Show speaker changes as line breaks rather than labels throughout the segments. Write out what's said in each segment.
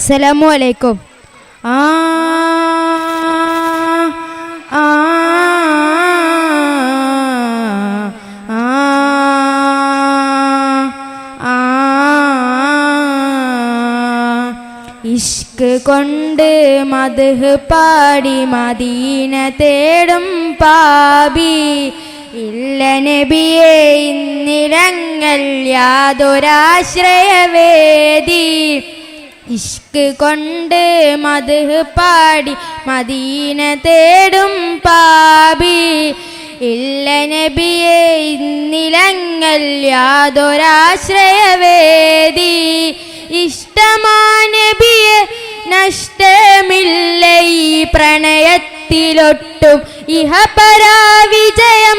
അസ്സലാമു അലൈക്കും ആ ഇഷ്ക് കൊണ്ട് മധുഹ് പാടി മദീന തേടും പാപി ഇല്ല നബിയെ ഇന്നിരങ്ങൽ യാതൊരാശ്രയവേദി ഇഷ്ക് കൊണ്ട് മധുഹ് പാടി മദീന തേടും പാപി. ഇല്ല നബിയെ ഇന്നിലങ്ങൾ യാതൊരാശ്രയവേദി. ഇഷ്ടമാ നബിയെ നഷ്ടമില്ല ഈ പ്രണയത്തിലൊട്ടും. ഇഹപരാവിജയം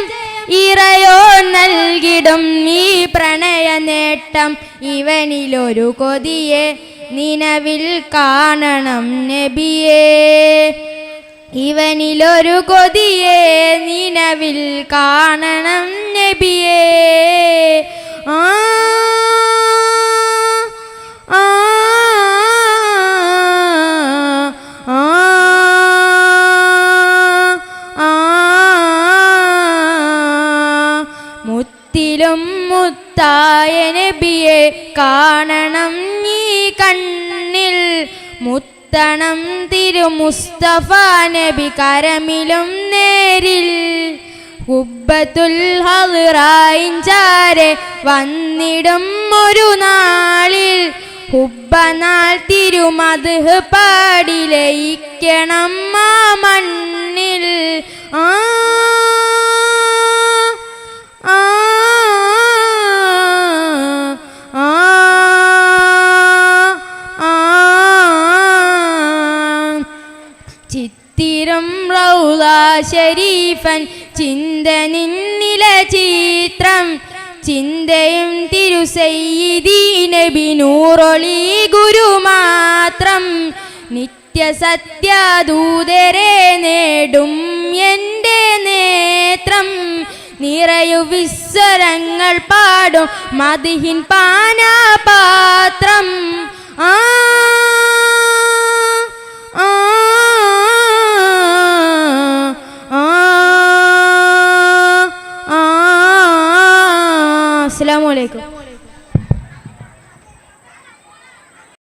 ഇറയോ നൽകിടും ഈ പ്രണയ നേട്ടം ഇവനിലൊരു കൊതിയെ നിലവിൽ കാണണം നബിയേ. ഇവനിലൊരു കൊതിയെ നിലവിൽ കാണണം നബിയേ. ആ മുത്തിലും മുത്തായ നബിയെ കാണണം ഈ കണ്ണിൽ മുത്തണം തിരു മുസ്തഫ നബി കരമിലും നേരിൽ. ഹുബത്തുൽ ഹറായിഞ്ചാരെ വന്നിടും ഒരു നാളിൽ. ഹുബനാൾ തിരുമത് പാടിലയിക്കണം ആ മണ്ണിൽ. ആ ചിത്തിരം റൗള ശരീഫൻ ചിന്ത നിന്നില ചിത്രം. ചിന്തയും തിരുസയ്യിദി നബി നൂറൊളി ഗുരു മാത്രം. നിത്യസത്യദൂതരെ നേടും എന്റെ നേത്രം. നിറയു വിസ്വരങ്ങൾ പാടും മതിഹിൻ പാനാപാത്രം. അസ്സാം വലൈക്കും